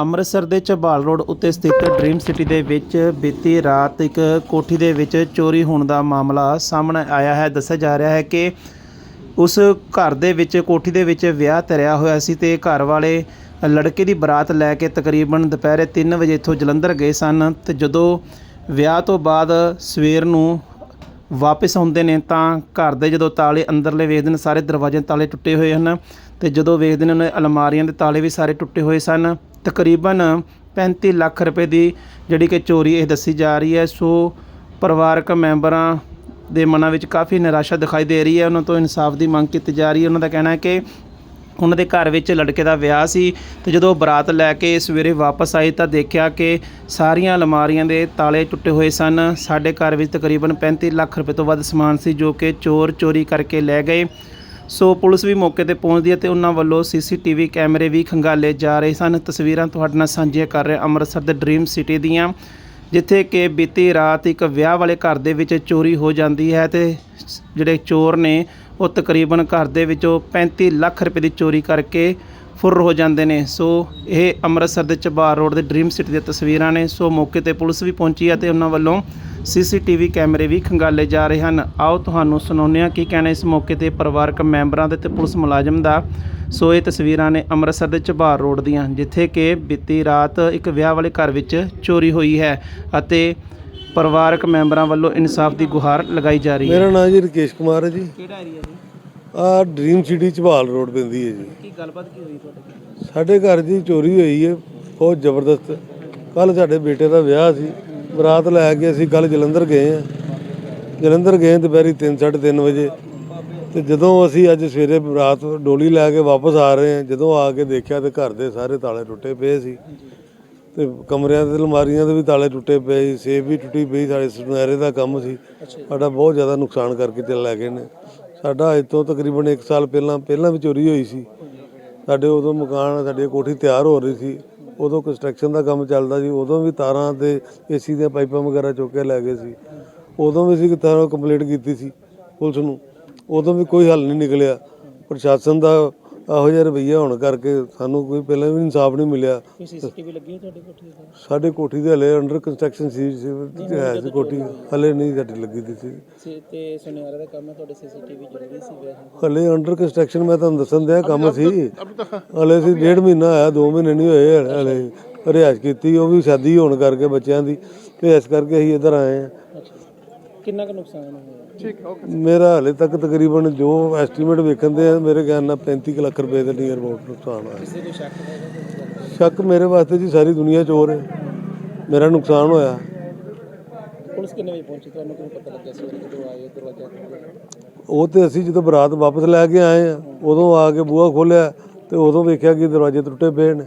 ਅੰਮ੍ਰਿਤਸਰ ਦੇ ਝਬਾਲ ਰੋਡ ਉੱਤੇ ਸਥਿਤ ਡ੍ਰੀਮ ਸਿਟੀ ਦੇ ਵਿੱਚ ਬੀਤੀ ਰਾਤ ਇੱਕ ਕੋਠੀ ਦੇ ਵਿੱਚ ਚੋਰੀ ਹੋਣ ਦਾ ਮਾਮਲਾ ਸਾਹਮਣੇ ਆਇਆ ਹੈ। ਦੱਸਿਆ ਜਾ ਰਿਹਾ ਹੈ ਕਿ ਉਸ ਘਰ ਦੇ ਵਿੱਚ, ਕੋਠੀ ਦੇ ਵਿੱਚ ਵਿਆਹ ਧਰਿਆ ਹੋਇਆ ਸੀ ਤੇ ਘਰ ਵਾਲੇ ਲੜਕੇ ਦੀ ਬਰਾਤ ਲੈ ਕੇ ਤਕਰੀਬਨ ਦੁਪਹਿਰੇ 3 ਵਜੇ ਇੱਥੋਂ ਜਲੰਧਰ ਗਏ ਸਨ ਤੇ ਜਦੋਂ ਵਿਆਹ ਤੋਂ ਬਾਅਦ ਸਵੇਰ ਨੂੰ ਵਾਪਸ ਆਉਂਦੇ ਨੇ ਤਾਂ ਘਰ ਦੇ ਜਦੋਂ ਤਾਲੇ ਅੰਦਰਲੇ ਵੇਖਦੇ ਨੇ, ਸਾਰੇ ਦਰਵਾਜ਼ੇ ਤਾਲੇ ਟੁੱਟੇ ਹੋਏ ਹਨ ਤੇ ਜਦੋਂ ਵੇਖਦੇ ਨੇ ਉਹਨਾਂ ਅਲਮਾਰੀਆਂ ਦੇ ਤਾਲੇ ਵੀ ਸਾਰੇ ਟੁੱਟੇ ਹੋਏ ਸਨ। ਤਕਰੀਬਨ 35 ਲੱਖ ਰੁਪਏ ਦੀ ਜਿਹੜੀ ਕਿ ਚੋਰੀ ਇਹ ਦੱਸੀ ਜਾ ਰਹੀ ਹੈ। ਸੋ ਪਰਿਵਾਰਕ ਮੈਂਬਰਾਂ ਦੇ ਮਨਾਂ ਵਿੱਚ ਕਾਫੀ ਨਿਰਾਸ਼ਾ ਦਿਖਾਈ ਦੇ ਰਹੀ ਹੈ। ਉਹਨਾਂ ਤੋਂ ਇਨਸਾਫ ਦੀ ਮੰਗ ਕੀਤੀ ਜਾ ਰਹੀ ਹੈ। ਉਹਨਾਂ ਦਾ ਕਹਿਣਾ ਹੈ ਕਿ ਉਹਨਾਂ ਦੇ ਘਰ ਵਿੱਚ ਲੜਕੇ ਦਾ ਵਿਆਹ ਸੀ ਤੇ ਜਦੋਂ ਬਰਾਤ ਲੈ ਕੇ ਸਵੇਰੇ ਵਾਪਸ ਆਈ ਤਾਂ ਦੇਖਿਆ ਕਿ ਸਾਰੀਆਂ ਅਲਮਾਰੀਆਂ ਦੇ ਤਾਲੇ ਟੁੱਟੇ ਹੋਏ ਸਨ। ਸਾਡੇ ਘਰ ਵਿੱਚ ਤਕਰੀਬਨ 35 ਲੱਖ ਰੁਪਏ ਤੋਂ ਵੱਧ ਸਮਾਨ ਸੀ ਜੋ ਕਿ ਚੋਰ ਚੋਰੀ ਕਰਕੇ ਲੈ ਗਏ। ਸੋ ਪੁਲਿਸ ਵੀ ਮੌਕੇ ਤੇ ਪਹੁੰਚਦੀ ਹੈ ਤੇ ਉਹਨਾਂ ਵੱਲੋਂ ਸੀਸੀਟੀਵੀ ਕੈਮਰੇ ਵੀ ਖੰਗਾਲੇ ਜਾ ਰਹੇ ਸਨ। ਤਸਵੀਰਾਂ ਤੁਹਾਡੇ ਨਾਲ ਸਾਂਝੀਆਂ ਕਰ ਰਹੇ ਅੰਮ੍ਰਿਤਸਰ ਦੇ ਡ੍ਰੀਮ ਸਿਟੀ ਦੀਆਂ, ਜਿੱਥੇ ਕਿ ਬੀਤੀ ਰਾਤ ਇੱਕ ਵਿਆਹ ਵਾਲੇ ਘਰ ਦੇ ਵਿੱਚ ਚੋਰੀ ਹੋ ਜਾਂਦੀ ਹੈ ਤੇ ਜਿਹੜੇ ਚੋਰ ਨੇ ਉਹ ਤਕਰੀਬਨ ਘਰ ਦੇ ਵਿੱਚੋਂ 35 ਲੱਖ ਰੁਪਏ ਦੀ ਚੋਰੀ ਕਰਕੇ ਫੁਰ ਹੋ ਜਾਂਦੇ ਨੇ। ਸੋ ਇਹ ਅੰਮ੍ਰਿਤਸਰ ਦੇ ਚਬਾਰ ਰੋਡ ਦੇ ਡ੍ਰੀਮ ਸਿਟੀ ਦੀਆਂ ਤਸਵੀਰਾਂ ਨੇ। ਸੋ ਮੌਕੇ ਤੇ ਪੁਲਿਸ ਵੀ ਪਹੁੰਚੀ ਹੈ ਤੇ ਉਹਨਾਂ ਵੱਲੋਂ ਸੀਸੀਟੀਵੀ ਕੈਮਰੇ ਵੀ ਖੰਗਾਲੇ ਜਾ ਰਹੇ ਹਨ। ਆਓ ਤੁਹਾਨੂੰ ਸੁਣਾਉਂਦੇ ਹਾਂ ਕੀ ਕਹਿਣਾ ਇਸ ਮੌਕੇ ਤੇ ਪਰਿਵਾਰਕ ਮੈਂਬਰਾਂ ਦੇ ਤੇ ਪੁਲਿਸ ਮੁਲਾਜ਼ਮ ਦਾ। ਸੋ ਇਹ ਤਸਵੀਰਾਂ ਨੇ ਅੰਮ੍ਰਿਤਸਰ ਦੇ ਚਬਾਰ ਰੋਡ ਦੀਆਂ ਜਿੱਥੇ ਕਿ ਬੀਤੀ ਰਾਤ ਇੱਕ ਵਿਆਹ ਵਾਲੇ ਘਰ ਵਿੱਚ ਚੋਰੀ ਹੋਈ ਹੈ ਅਤੇ ਪਰਿਵਾਰਕ ਮੈਂਬਰਾਂ ਵੱਲੋਂ ਇਨਸਾਫ ਦੀ ਗੁਹਾਰ ਲਗਾਈ ਜਾ ਰਹੀ ਹੈ। ਮੇਰਾ ਨਾਮ ਜੀ ਰਕੇਸ਼ ਕੁਮਾਰ ਹੈ ਜੀ। ਕਿਹੜਾ ਏਰੀਆ ਜੀ? ਆ ਡ੍ਰੀਮ ਸਿਟੀ ਝਬਾਲ ਰੋਡ ਪੈਂਦੀ ਹੈ ਜੀ। ਕੀ ਗੱਲਬਾਤ ਕੀ ਹੋਈ ਤੁਹਾਡੇ ਸਾਡੇ ਘਰ ਦੀ ਚੋਰੀ ਹੋਈ ਹੈ ਬਹੁਤ ਜ਼ਬਰਦਸਤ। ਕੱਲ ਸਾਡੇ ਬੇਟੇ ਦਾ ਵਿਆਹ ਸੀ। ਬਰਾਤ ਲੈ ਕੇ ਅਸੀਂ ਕੱਲ ਜਲੰਧਰ ਗਏ ਆ ਜਲੰਧਰ ਗਏ ਦੁਪਹਿਰੀ 3:30 ਵਜੇ। ਤੇ ਜਦੋਂ ਅਸੀਂ ਅੱਜ ਸਵੇਰੇ ਰਾਤ ਡੋਲੀ ਲੈ ਕੇ ਵਾਪਸ ਆ ਰਹੇ ਹਾਂ ਜਦੋਂ ਆ ਕੇ ਦੇਖਿਆ ਤੇ ਘਰ ਦੇ ਸਾਰੇ ਤਾਲੇ ਟੁੱਟੇ ਪਏ ਸੀ। ਤੇ ਕਮਰਿਆਂ ਦੇ ਅਲਮਾਰੀਆਂ ਦੇ ਵੀ ਤਾਲੇ ਟੁੱਟੇ ਪਏ ਸੀ ਸੇਫ ਵੀ ਟੁੱਟੀ ਪਈ ਸਾਡੇ ਸੁਨਹਿਰੇ ਦਾ ਕੰਮ ਸੀ। ਸਾਡਾ ਬਹੁਤ ਜ਼ਿਆਦਾ ਨੁਕਸਾਨ ਕਰਕੇ ਚੱਲ ਲੈ ਗਏ ਨੇ। ਸਾਡਾ ਅੱਜ ਤੋਂ ਤਕਰੀਬਨ 1 ਸਾਲ ਪਹਿਲਾਂ ਪਹਿਲਾਂ ਵੀ ਚੋਰੀ ਹੋਈ ਸੀ। ਸਾਡੇ ਉਦੋਂ ਮਕਾਨ ਸਾਡੀ ਕੋਠੀ ਤਿਆਰ ਹੋ ਰਹੀ ਸੀ। ਉਦੋਂ ਕੰਸਟਰਕਸ਼ਨ ਦਾ ਕੰਮ ਚੱਲਦਾ ਸੀ, ਉਦੋਂ ਵੀ ਤਾਰਾਂ ਤੇ ਏਸੀ ਦੀਆਂ ਪਾਈਪਾਂ ਵਗੈਰਾ ਚੁੱਕ ਕੇ ਲੈ ਗਏ ਸੀ। ਉਦੋਂ ਵੀ ਅਸੀਂ ਤਾਰਾਂ ਕੰਪਲੀਟ ਕੀਤੀ ਸੀ ਪੁਲਿਸ ਨੂੰ। ਉਦੋਂ ਵੀ ਕੋਈ ਹੱਲ ਨਹੀਂ ਨਿਕਲਿਆ। ਪ੍ਰਸ਼ਾਸਨ ਦਾ ਇਹੋ ਜਿਹਾ ਰਵੱਈਆ ਹੋਣ ਕਰਕੇ ਸਾਨੂੰ ਕੋਈ ਪਹਿਲਾਂ ਵੀ ਇਨਸਾਫ ਨਹੀਂ ਮਿਲਿਆ। ਕੋਈ ਸੀਸੀਟੀਵੀ ਲੱਗੀ ਹੈ ਤੁਹਾਡੀ ਕੋਠੀ ਤੇ? ਸਾਡੇ ਕੋਠੀ ਦੇ ਹਲੇ ਅੰਡਰ ਕੰਸਟਰਕਸ਼ਨ ਸੀ ਸੀ- ਹੈ ਸੀ ਕੋਠੀ। ਹਲੇ ਨਹੀਂ ਸਾਡੀ ਲੱਗੀ ਦੀ ਸੀ। ਸੀ ਤੇ ਸੁਨਿਆਰੇ ਦਾ ਕੰਮ ਹੈ ਤੁਹਾਡੇ ਸੀਸੀਟੀਵੀ ਜ਼ਰੂਰੀ ਸੀ ਵੈਸੇ? ਹਲੇ ਅੰਡਰ ਕੰਸਟਰਕਸ਼ਨ ਮੈਂ ਤੁਹਾਨੂੰ ਦੱਸਣ ਦਿਆ ਕੰਮ ਸੀ। ਹਲੇ ਸੀ ਡੇਢ ਮਹੀਨਾ ਆਇਆ 2 ਮਹੀਨੇ ਨਹੀਂ ਹੋਏ ਹਲੇ- ਹਲੇ ਰਿਹਾਇਸ਼ ਕੀਤੀ ਉਹ ਵੀ ਸ਼ਾਦੀ ਹੋਣ ਕਰਕੇ ਬੱਚਿਆਂ ਦੀ। ਤੇ ਇਸ ਕਰਕੇ ਅਸੀਂ ਇੱਧਰ ਆਏ ਅੱਛਾ। ਕਿੰਨਾ ਕੁ ਨੁਕਸਾਨ ਹੋਇਆ? ਠੀਕ ਮੇਰਾ ਹਲੇ ਤੱਕ ਤਕਰੀਬਨ ਜੋ ਐਸਟੀਮੇਟ ਵੇਖਣ ਦੇ ਆ ਮੇਰੇ ਖਿਆਲ ਨਾਲ 35 ਕੁ ਲੱਖ ਰੁਪਏ ਦੇ ਨੀਅਰ ਅਬਾਊਟ ਨੁਕਸਾਨ ਆਇਆ ਕਿਸੇ ਦੇ ਸ਼ੱਕ ਹੈਗਾ ਸ਼ੱਕ ਮੇਰੇ ਵਾਸਤੇ ਜੀ ਸਾਰੀ ਦੁਨੀਆ ਚੋਰ ਹੈ। ਮੇਰਾ ਨੁਕਸਾਨ ਹੋਇਆ। ਪੁਲਿਸ ਕਿੰਨੇ ਵਜੇ ਪਹੁੰਚੀ? ਤੁਹਾਨੂੰ ਕਿਵੇਂ ਪਤਾ ਲੱਗਿਆ ਸਵੇਰੇ ਜਦੋਂ ਆਏ ਦਰਵਾਜ਼ਾ ਖੋਲ੍ਹਿਆ? ਉਹ ਤੇ ਅਸੀਂ ਜਦੋਂ ਬਰਾਤ ਵਾਪਸ ਲੈ ਕੇ ਆਏ ਆ ਉਦੋਂ ਆ ਕੇ ਬੂਹਾ ਖੋਲਿਆ ਤੇ ਉਦੋਂ ਵੇਖਿਆ ਕਿ ਦਰਵਾਜ਼ੇ ਟੁੱਟੇ ਪਏ ਨੇ।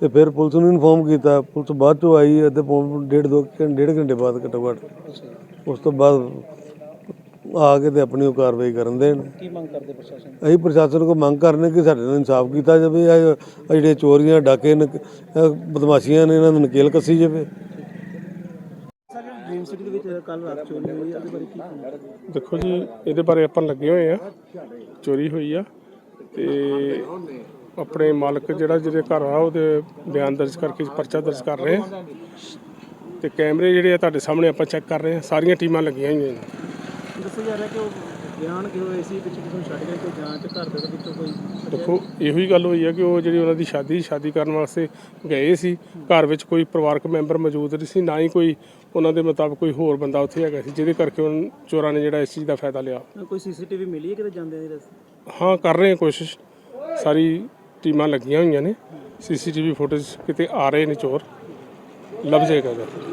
ਤੇ ਫਿਰ ਪੁਲਿਸ ਨੂੰ ਇਨਫੋਰਮ ਕੀਤਾ। ਪੁਲਿਸ ਬਾਅਦ ਚੋਂ ਆਈ ਪੌਣ ਡੇਢ ਦੋ ਘੰ- ਡੇਢ ਘੰਟੇ ਬਾਅਦ ਘੱਟੋ ਘੱਟ ਉਸ ਤੋਂ ਬਾਅਦ ਆ ਕੇ ਤੇ ਆਪਣੀ ਉਹ ਕਾਰਵਾਈ ਕਰਨ ਦੇਣ ਕੀ ਮੰਗ ਕਰਦੇ ਪ੍ਰਸ਼ਾਸਨ? ਅਸੀਂ ਪ੍ਰਸ਼ਾਸਨ ਕੋ ਮੰਗ ਕਰਨੇ ਕਿ ਸਾਡੇ ਨਾਲ ਇਨਸਾਫ ਕੀਤਾ ਜਾਵੇ ਇਹ ਇਹ ਜਿਹੜੀਆਂ ਚੋਰੀਆਂ ਡਾਕੇ ਇਹ ਬਦਮਾਸ਼ੀਆਂ ਨੇ ਇਹਨਾਂ ਨੂੰ ਨਕੇਲ ਕੱਸੀ ਜਾਵੇ। ਡ੍ਰੀਮ ਸਿਟੀ ਦੇ ਵਿੱਚ ਕੱਲ ਰਾਤ ਚੋਰੀ ਹੋਈ ਉਹਦੇ ਬਾਰੇ ਕੀ ਕਹਿਣਾ? ਦੇਖੋ ਜੀ ਇਹਦੇ ਬਾਰੇ ਆਪਾਂ ਲੱਗੇ ਹੋਏ ਆ। ਚੋਰੀ ਹੋਈ ਆ ਤੇ ਆਪਣੇ ਮਾਲਕ ਜਿਹੜਾ ਜਿਹਦੇ ਘਰ ਆ ਉਹਦੇ ਬਿਆਨ ਦਰਜ ਕਰਕੇ ਪਰਚਾ ਦਰਜ ਕਰ ਰਹੇ ਆ ਤੇ ਕੈਮਰੇ ਜਿਹੜੇ ਆ ਤੁਹਾਡੇ ਸਾਹਮਣੇ ਆਪਾਂ ਚੈੱਕ ਕਰ ਰਹੇ ਆ ਸਾਰੀਆਂ ਟੀਮਾਂ ਲੱਗੀਆਂ ਹੋਈਆਂ ਨੇ। ਦੱਸਿਆ ਜਾ ਰਿਹਾ ਕਿ ਉਹ ਬਿਆਨ ਕਿ ਹੋਏ ਸੀ? ਪਿੱਛੇ ਕਿਸੇ ਨੂੰ ਛੱਡ ਗਏ ਕੋਈ ਜਾਂਚ ਘਰ ਦੇ ਵਿੱਚੋਂ ਕੋਈ ਦੇਖੋ ਇਹੋ ਹੀ ਗੱਲ ਹੋਈ ਆ ਕਿ ਉਹ ਜਿਹੜੀ ਉਹਨਾਂ ਦੀ ਸ਼ਾਦੀ ਸ਼ਾਦੀ ਕਰਨ ਵਾਸਤੇ ਗਏ ਸੀ। ਘਰ ਵਿੱਚ ਕੋਈ ਪਰਿਵਾਰਕ ਮੈਂਬਰ ਮੌਜੂਦ ਨਹੀਂ ਸੀ ਨਾ ਹੀ ਕੋਈ ਉਹਨਾਂ ਦੇ ਮੁਤਾਬਕ ਕੋਈ ਹੋਰ ਬੰਦਾ ਉੱਥੇ ਹੈਗਾ ਸੀ ਜਿਹਦੇ ਕਰਕੇ ਉਹਨਾਂ ਚੋਰਾਂ ਨੇ ਜਿਹੜਾ ਇਸ ਚੀਜ਼ ਦਾ ਫਾਇਦਾ ਲਿਆ। ਕੋਈ ਸੀਸੀਟੀਵੀ ਮਿਲੀ ਹੈ ਕਿਤੇ ਜਾਂਦੇ ਦੀ ਰਸਤੇ? ਹਾਂ ਕਰ ਰਹੇ ਹਾਂ ਕੋਸ਼ਿਸ਼। ਸਾਰੀ ਟੀਮਾਂ ਲੱਗੀਆਂ ਹੋਈਆਂ ਨੇ। ਸੀਸੀਟੀਵੀ ਫੁਟੇਜ ਕਿਤੇ ਆ ਰਹੇ ਨੇ ਚੋਰ। ਲੱਭ ਜਾਏਗਾ ਜੀ